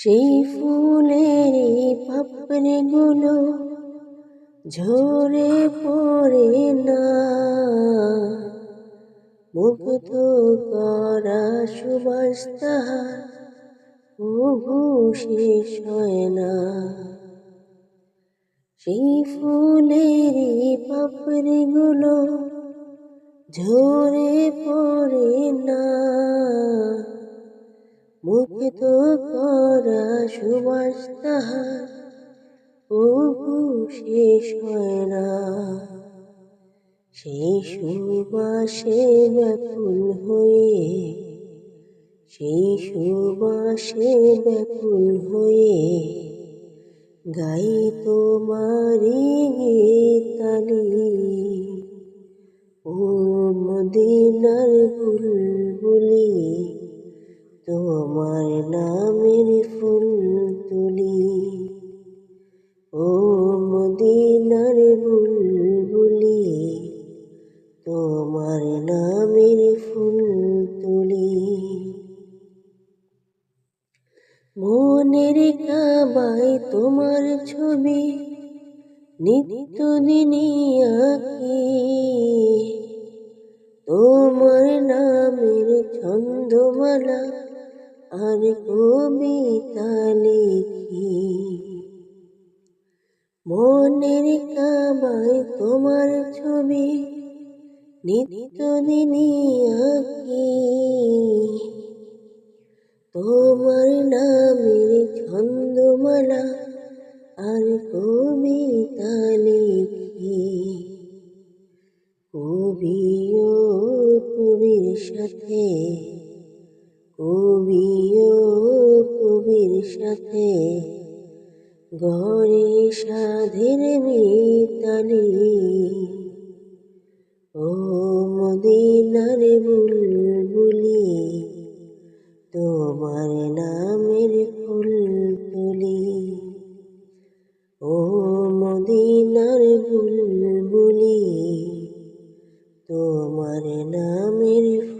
সেই ফুলের পাপড়ি গুলো ঝরে পড়ে না। মুগ্ধ করা সুবাস তাহার প্রভু শেষ হয় না। সেই ফুলের পাপড়ি গুলো ঝরে পড়ে না। মুগ্ধ করা সুবাস তাহার প্রভু শেষ হয় না। সেই সুবাসে ব্যাকুল হয়ে সেই সুবাসে ব্যাকুল হয়ে গাই তোমারি গীতালি। ও মদিনার বুলবুলি তোমার নামের ফুল তুলি। ও মদিনার বুলবুলি, তোমার নামের ফুল তুলি। মনের কাবায় তোমার ছবি, নিত্য দিনই আঁকি। তোমার নামের ছন্দমালা আর কবিতা লিখি মনের কাবায় তোমার ছবি নিত্য দিনই আঁকি। তোমার নামের ছন্দমালা আর কবিতা কবিও কবির সাথে ঘরে সাধের মিতালি। ও মদিনার বুলবুলি, তোমার নামের ফুল তুলি ও মদিনার বুলবুলি, তোমার নামের ফুল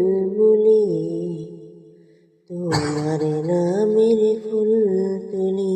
তোমার নামের ফুল তুলি।